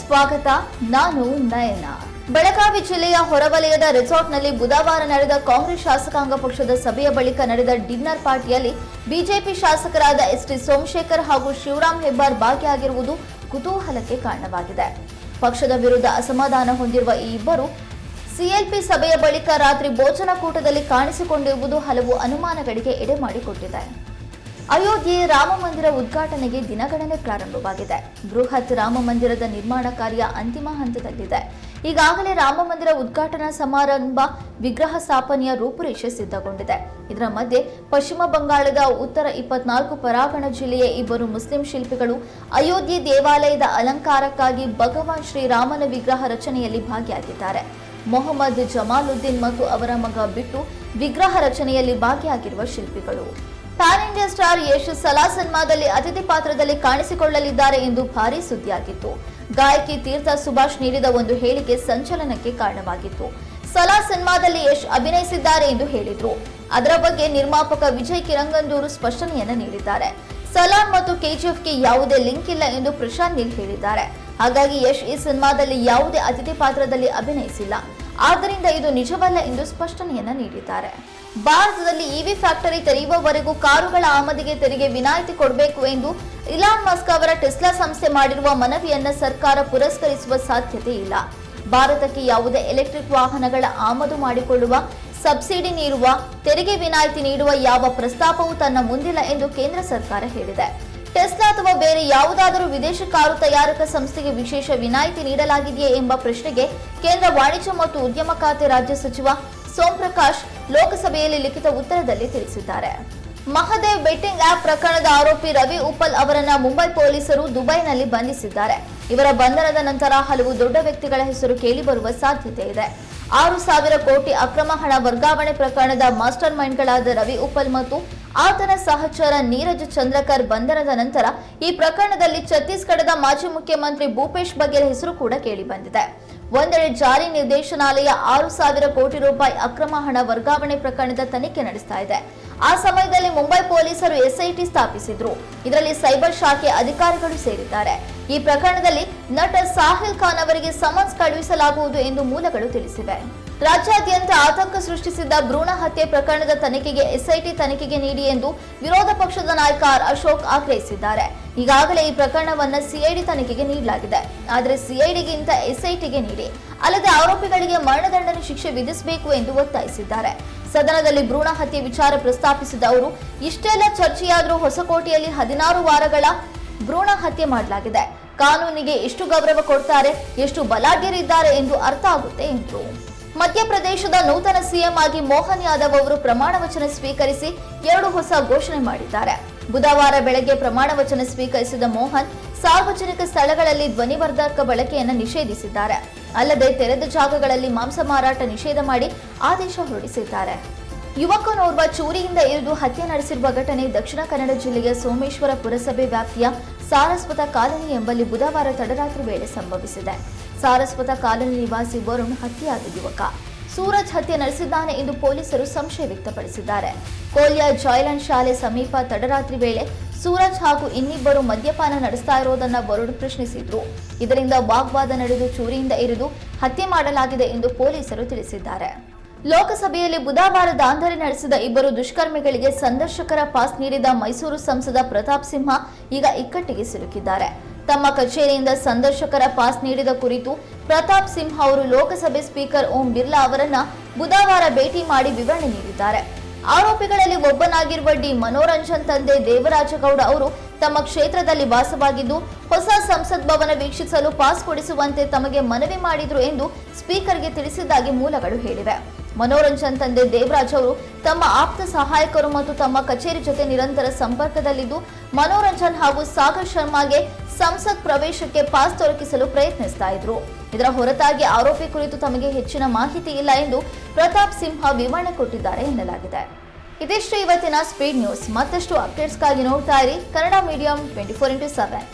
ಸ್ವಾಗತ, ನಾನು ನಯನ. ಬೆಳಗಾವಿ ಜಿಲ್ಲೆಯ ಹೊರವಲಯದ ರೆಸಾರ್ಟ್ನಲ್ಲಿ ಬುಧವಾರ ನಡೆದ ಕಾಂಗ್ರೆಸ್ ಶಾಸಕಾಂಗ ಪಕ್ಷದ ಸಭೆಯ ಬಳಿಕ ನಡೆದ ಡಿನ್ನರ್ ಪಾರ್ಟಿಯಲ್ಲಿ ಬಿಜೆಪಿ ಶಾಸಕರಾದ ಎಸ್ ಟಿ ಸೋಮಶೇಖರ್ ಹಾಗೂ ಶಿವರಾಮ್ ಹೆಬ್ಬಾರ್ ಭಾಗಿಯಾಗಿರುವುದು ಕುತೂಹಲಕ್ಕೆ ಕಾರಣವಾಗಿದೆ. ಪಕ್ಷದ ವಿರುದ್ಧ ಅಸಮಾಧಾನ ಹೊಂದಿರುವ ಈ ಇಬ್ಬರು ಸಿಎಲ್ಪಿ ಸಭೆಯ ಬಳಿಕ ರಾತ್ರಿ ಭೋಜನಕೂಟದಲ್ಲಿ ಕಾಣಿಸಿಕೊಂಡಿರುವುದು ಹಲವು ಅನುಮಾನಗಳಿಗೆ ಎಡೆ ಮಾಡಿಕೊಟ್ಟಿದೆ. ಅಯೋಧ್ಯೆ ರಾಮ ಮಂದಿರ ಉದ್ಘಾಟನೆಗೆ ದಿನಗಣನೆ ಪ್ರಾರಂಭವಾಗಿದೆ. ಬೃಹತ್ ರಾಮ ಮಂದಿರದ ನಿರ್ಮಾಣ ಕಾರ್ಯ ಅಂತಿಮ ಹಂತದಲ್ಲಿದೆ. ಈಗಾಗಲೇ ರಾಮ ಮಂದಿರ ಉದ್ಘಾಟನಾ ಸಮಾರಂಭ ವಿಗ್ರಹ ಸ್ಥಾಪನೆಯ ರೂಪುರೇಷೆ ಸಿದ್ಧಗೊಂಡಿದೆ. ಇದರ ಮಧ್ಯೆ ಪಶ್ಚಿಮ ಬಂಗಾಳದ ಉತ್ತರ ಇಪ್ಪತ್ನಾಲ್ಕು ಪರಾಗಣ ಜಿಲ್ಲೆಯ ಇಬ್ಬರು ಮುಸ್ಲಿಂ ಶಿಲ್ಪಿಗಳು ಅಯೋಧ್ಯೆ ದೇವಾಲಯದ ಅಲಂಕಾರಕ್ಕಾಗಿ ಭಗವಾನ್ ಶ್ರೀರಾಮನ ವಿಗ್ರಹ ರಚನೆಯಲ್ಲಿ ಭಾಗಿಯಾಗಿದ್ದಾರೆ. ಮೊಹಮ್ಮದ್ ಜಮಾಲುದ್ದೀನ್ ಮತ್ತು ಅವರ ಮಗ ಬಿಟ್ಟು ವಿಗ್ರಹ ರಚನೆಯಲ್ಲಿ ಭಾಗಿಯಾಗಿರುವ ಶಿಲ್ಪಿಗಳು. ಪ್ಯಾನ್ ಇಂಡಿಯಾ ಸ್ಟಾರ್ ಯಶ್ ಸಲಾ ಸಿನಿಮಾದಲ್ಲಿ ಅತಿಥಿ ಪಾತ್ರದಲ್ಲಿ ಕಾಣಿಸಿಕೊಳ್ಳಲಿದ್ದಾರೆ ಎಂದು ಭಾರೀ ಸುದ್ದಿಯಾಗಿತ್ತು. ಗಾಯಕಿ ತೀರ್ಥ ಸುಭಾಷ್ ನೀಡಿದ ಒಂದು ಹೇಳಿಕೆ ಸಂಚಲನಕ್ಕೆ ಕಾರಣವಾಗಿತ್ತು. ಸಲಾ ಸಿನಿಮಾದಲ್ಲಿ ಯಶ್ ಅಭಿನಯಿಸಿದ್ದಾರೆ ಎಂದು ಹೇಳಿದ್ರು. ಅದರ ಬಗ್ಗೆ ನಿರ್ಮಾಪಕ ವಿಜಯ್ ಕಿರಂಗಂದೂರು ಸ್ಪಷ್ಟನೆಯನ್ನು ನೀಡಿದ್ದಾರೆ. ಸಲಾನ್ ಮತ್ತು ಕೆಜಿಎಫ್ಗೆ ಯಾವುದೇ ಲಿಂಕ್ ಇಲ್ಲ ಎಂದು ಪ್ರಶಾಂತ್ ನೀಲ್ ಹೇಳಿದ್ದಾರೆ. ಹಾಗಾಗಿ ಯಶ್ ಈ ಸಿನಿಮಾದಲ್ಲಿ ಯಾವುದೇ ಅತಿಥಿ ಪಾತ್ರದಲ್ಲಿ ಅಭಿನಯಿಸಿಲ್ಲ. ಆದ್ದರಿಂದ ಇದು ನಿಜವಲ್ಲ ಎಂದು ಸ್ಪಷ್ಟನೆಯನ್ನು ನೀಡಿದ್ದಾರೆ. ಭಾರತದಲ್ಲಿ ಇವಿ ಫ್ಯಾಕ್ಟರಿ ತೆರೆಯುವವರೆಗೂ ಕಾರುಗಳ ಆಮದಿಗೆ ತೆರಿಗೆ ವಿನಾಯಿತಿ ಕೊಡಬೇಕು ಎಂದು ಇಲಾನ್ ಮಸ್ಕ್ ಅವರ ಟೆಸ್ಲಾ ಸಂಸ್ಥೆ ಮಾಡಿರುವ ಮನವಿಯನ್ನು ಸರ್ಕಾರ ಪುರಸ್ಕರಿಸುವ ಸಾಧ್ಯತೆ ಇಲ್ಲ. ಭಾರತಕ್ಕೆ ಯಾವುದೇ ಎಲೆಕ್ಟ್ರಿಕ್ ವಾಹನಗಳ ಆಮದು ಮಾಡಿಕೊಳ್ಳುವ, ಸಬ್ಸಿಡಿ ನೀಡುವ, ತೆರಿಗೆ ವಿನಾಯಿತಿ ನೀಡುವ ಯಾವ ಪ್ರಸ್ತಾಪವೂ ತನ್ನ ಮುಂದಿಲ್ಲ ಎಂದು ಕೇಂದ್ರ ಸರ್ಕಾರ ಹೇಳಿದೆ. ಟೆಸ್ಲಾ ಅಥವಾ ಬೇರೆ ಯಾವುದಾದರೂ ವಿದೇಶಿ ಕಾರು ತಯಾರಕ ಸಂಸ್ಥೆಗೆ ವಿಶೇಷ ವಿನಾಯಿತಿ ನೀಡಲಾಗಿದೆಯೇ ಎಂಬ ಪ್ರಶ್ನೆಗೆ ಕೇಂದ್ರ ವಾಣಿಜ್ಯ ಮತ್ತು ಉದ್ಯಮ ಖಾತೆ ರಾಜ್ಯ ಸಚಿವ ಸೋಮ್ ಪ್ರಕಾಶ್ ಲೋಕಸಭೆಯಲ್ಲಿ ಲಿಖಿತ ಉತ್ತರದಲ್ಲಿ ತಿಳಿಸಿದ್ದಾರೆ. ಮಹದೇವ್ ಬೆಟ್ಟಿಂಗ್ ಆಪ್ ಪ್ರಕರಣದ ಆರೋಪಿ ರವಿ ಉಪ್ಪಲ್ ಅವರನ್ನ ಮುಂಬೈ ಪೊಲೀಸರು ದುಬೈನಲ್ಲಿ ಬಂಧಿಸಿದ್ದಾರೆ. ಇವರ ಬಂಧನದ ನಂತರ ಹಲವು ದೊಡ್ಡ ವ್ಯಕ್ತಿಗಳ ಹೆಸರು ಕೇಳಿಬರುವ ಸಾಧ್ಯತೆ ಇದೆ. ಆರು ಸಾವಿರ ಕೋಟಿ ಅಕ್ರಮ ಹಣ ವರ್ಗಾವಣೆ ಪ್ರಕರಣದ ಮಾಸ್ಟರ್ ಮೈಂಡ್ಗಳಾದ ರವಿ ಉಪ್ಪಲ್ ಮತ್ತು ಆತನ ಸಹಚರ ನೀರಜ್ ಚಂದ್ರಕರ್ ಬಂಧನದ ನಂತರ ಈ ಪ್ರಕರಣದಲ್ಲಿ ಛತ್ತೀಸ್ಗಢದ ಮಾಜಿ ಮುಖ್ಯಮಂತ್ರಿ ಭೂಪೇಶ್ ಬಘೇಲ್ ಹೆಸರು ಕೂಡ ಕೇಳಿಬಂದಿದೆ ಒಂದೆಡೆ ಜಾರಿ ನಿರ್ದೇಶನಾಲಯ ಆರು ಸಾವಿರ ಕೋಟಿ ರೂಪಾಯಿ ಅಕ್ರಮ ಹಣ ವರ್ಗಾವಣೆ ಪ್ರಕರಣದ ತನಿಖೆ ನಡೆಸ್ತಾ ಇದೆ. ಆ ಸಮಯದಲ್ಲಿ ಮುಂಬೈ ಪೊಲೀಸರು ಎಸ್ಐಟಿ ಸ್ಥಾಪಿಸಿದ್ರು. ಇದರಲ್ಲಿ ಸೈಬರ್ ಶಾಖೆ ಅಧಿಕಾರಿಗಳು ಸೇರಿದ್ದಾರೆ. ಈ ಪ್ರಕರಣದಲ್ಲಿ ನಟ ಸಾಹಿಲ್ ಖಾನ್ ಅವರಿಗೆ ಸಮನ್ಸ್ ಕಳುಹಿಸಲಾಗುವುದು ಎಂದು ಮೂಲಗಳು ತಿಳಿಸಿವೆ. ರಾಜ್ಯಾದ್ಯಂತ ಆತಂಕ ಸೃಷ್ಟಿಸಿದ್ದ ಭ್ರೂಣ ಹತ್ಯೆ ಪ್ರಕರಣದ ತನಿಖೆಗೆ ಎಸ್ಐಟಿ ತನಿಖೆಗೆ ನೀಡಿ ಎಂದು ವಿರೋಧ ಪಕ್ಷದ ನಾಯಕ ಆರ್ ಅಶೋಕ್ ಆಗ್ರಹಿಸಿದ್ದಾರೆ. ಈಗಾಗಲೇ ಈ ಪ್ರಕರಣವನ್ನ ಸಿಐಡಿ ತನಿಖೆಗೆ ನೀಡಲಾಗಿದೆ. ಆದರೆ ಸಿಐಡಿಗಿಂತ ಎಸ್ಐಟಿಗೆ ನೀಡಿ. ಅಲ್ಲದೆ ಆರೋಪಿಗಳಿಗೆ ಮರಣದಂಡನೆ ಶಿಕ್ಷೆ ವಿಧಿಸಬೇಕು ಎಂದು ಒತ್ತಾಯಿಸಿದ್ದಾರೆ. ಸದನದಲ್ಲಿ ಭ್ರೂಣ ಹತ್ಯೆ ವಿಚಾರ ಪ್ರಸ್ತಾಪಿಸಿದ ಅವರು, ಇಷ್ಟೆಲ್ಲ ಚರ್ಚೆಯಾದರೂ ಹೊಸಕೋಟೆಯಲ್ಲಿ ಹದಿನಾರು ವಾರಗಳ ಭ್ರೂಣ ಹತ್ಯೆ ಮಾಡಲಾಗಿದೆ. ಕಾನೂನಿಗೆ ಎಷ್ಟು ಗೌರವ ಕೊಡ್ತಾರೆ, ಎಷ್ಟು ಬಲಾಢ್ಯರಿದ್ದಾರೆ ಎಂದು ಅರ್ಥ ಆಗುತ್ತೆ ಎಂದರು. ಮಧ್ಯಪ್ರದೇಶದ ನೂತನ ಸಿಎಂ ಆಗಿ ಮೋಹನ್ ಯಾದವ್ ಅವರು ಪ್ರಮಾಣ ವಚನ ಸ್ವೀಕರಿಸಿ ಎರಡು ಹೊಸ ಘೋಷಣೆ ಮಾಡಿದ್ದಾರೆ. ಬುಧವಾರ ಬೆಳಗ್ಗೆ ಪ್ರಮಾಣ ವಚನ ಸ್ವೀಕರಿಸಿದ ಮೋಹನ್ ಸಾರ್ವಜನಿಕ ಸ್ಥಳಗಳಲ್ಲಿ ಧ್ವನಿವರ್ಧಕ ಬಳಕೆಯನ್ನು ನಿಷೇಧಿಸಿದ್ದಾರೆ. ಅಲ್ಲದೆ ತೆರೆದ ಜಾಗಗಳಲ್ಲಿ ಮಾಂಸ ಮಾರಾಟ ನಿಷೇಧ ಮಾಡಿ ಆದೇಶ ಹೊರಡಿಸಿದ್ದಾರೆ. ಯುವಕನೋರ್ವ ಚೂರಿಯಿಂದ ಇರಿದು ಹತ್ಯೆ ನಡೆಸಿರುವ ಘಟನೆ ದಕ್ಷಿಣ ಕನ್ನಡ ಜಿಲ್ಲೆಯ ಸೋಮೇಶ್ವರ ಪುರಸಭೆ ವ್ಯಾಪ್ತಿಯ ಸಾರಸ್ವತ ಕಾಲನಿ ಎಂಬಲ್ಲಿ ಬುಧವಾರ ತಡರಾತ್ರಿ ವೇಳೆ ಸಂಭವಿಸಿದೆ. ಸಾರಸ್ವತ ಕಾಲನಿ ನಿವಾಸಿ ವರುಣ್ ಹತ್ಯೆಯಾದ ಯುವಕ. ಸೂರಜ್ ಹತ್ಯೆ ನಡೆಸಿದ್ದಾನೆ ಎಂದು ಪೊಲೀಸರು ಸಂಶಯ ವ್ಯಕ್ತಪಡಿಸಿದ್ದಾರೆ. ಕೋಲ್ಯ ಜಾಯ್ಲೆಂಡ್ ಶಾಲೆ ಸಮೀಪ ತಡರಾತ್ರಿ ವೇಳೆ ಸೂರಜ್ ಹಾಗೂ ಇನ್ನಿಬ್ಬರು ಮದ್ಯಪಾನ ನಡೆಸ್ತಾ ಇರೋದನ್ನ ವರುಣ್ ಪ್ರಶ್ನಿಸಿದ್ರು. ಇದರಿಂದ ವಾಗ್ವಾದ ನಡೆದು ಚೂರಿಯಿಂದ ಇರಿದು ಹತ್ಯೆ ಮಾಡಲಾಗಿದೆ ಎಂದು ಪೊಲೀಸರು ತಿಳಿಸಿದ್ದಾರೆ. ಲೋಕಸಭೆಯಲ್ಲಿ ಬುಧವಾರ ದಾಂಧಲೆ ನಡೆಸಿದ ಇಬ್ಬರು ದುಷ್ಕರ್ಮಿಗಳಿಗೆ ಸಂದರ್ಶಕರ ಪಾಸ್ ನೀಡಿದ ಮೈಸೂರು ಸಂಸದ ಪ್ರತಾಪ್ ಸಿಂಹ ಈಗ ಇಕ್ಕಟ್ಟಿಗೆ ಸಿಲುಕಿದ್ದಾರೆ. ತಮ್ಮ ಕಚೇರಿಯಿಂದ ಸಂದರ್ಶಕರ ಪಾಸ್ ನೀಡಿದ ಕುರಿತು ಪ್ರತಾಪ್ ಸಿಂಹ ಅವರು ಲೋಕಸಭೆ ಸ್ಪೀಕರ್ ಓಂ ಬಿರ್ಲಾ ಅವರನ್ನ ಬುಧವಾರ ಭೇಟಿ ಮಾಡಿ ವಿವರಣೆ ನೀಡಿದ್ದಾರೆ. ಆರೋಪಿಗಳಲ್ಲಿ ಒಬ್ಬನಾಗಿರುವ ಡಿ ಮನೋರಂಜನ್ ತಂದೆ ದೇವರಾಜಗೌಡ ಅವರು ತಮ್ಮ ಕ್ಷೇತ್ರದಲ್ಲಿ ವಾಸವಾಗಿದ್ದು, ಹೊಸ ಸಂಸತ್ ಭವನ ವೀಕ್ಷಿಸಲು ಪಾಸ್ ಕೊಡಿಸುವಂತೆ ತಮಗೆ ಮನವಿ ಮಾಡಿದ್ರು ಎಂದು ಸ್ಪೀಕರ್ಗೆ ತಿಳಿಸಿದ್ದಾಗಿ ಮೂಲಗಳು ಹೇಳಿವೆ. ಮನೋರಂಜನ್ ತಂದೆ ದೇವರಾಜ್ ಅವರು ತಮ್ಮ ಆಪ್ತ ಸಹಾಯಕರು ಮತ್ತು ತಮ್ಮ ಕಚೇರಿ ಜೊತೆ ನಿರಂತರ ಸಂಪರ್ಕದಲ್ಲಿದ್ದು, ಮನೋರಂಜನ್ ಹಾಗೂ ಸಾಗರ್ ಶರ್ಮಾಗೆ ಸಂಸತ್ ಪ್ರವೇಶಕ್ಕೆ ಪಾಸ್ ದೊರಕಿಸಲು ಪ್ರಯತ್ನಿಸ್ತಾ ಇದ್ರು. ಇದರ ಹೊರತಾಗಿ ಆರೋಪಿ ಕುರಿತು ತಮಗೆ ಹೆಚ್ಚಿನ ಮಾಹಿತಿ ಇಲ್ಲ ಎಂದು ಪ್ರತಾಪ್ ಸಿಂಹ ವಿವರಣೆ ಕೊಟ್ಟಿದ್ದಾರೆ ಎನ್ನಲಾಗಿದೆ. ಇದಿಷ್ಟು ಇವತ್ತಿನ ಸ್ಪೀಡ್ ನ್ಯೂಸ್ ಮತ್ತಷ್ಟು ಅಪ್ಡೇಟ್ಸ್ಗಾಗಿ ನೋಡ್ತಾ ಇರಿ Kannada medium twenty four into seven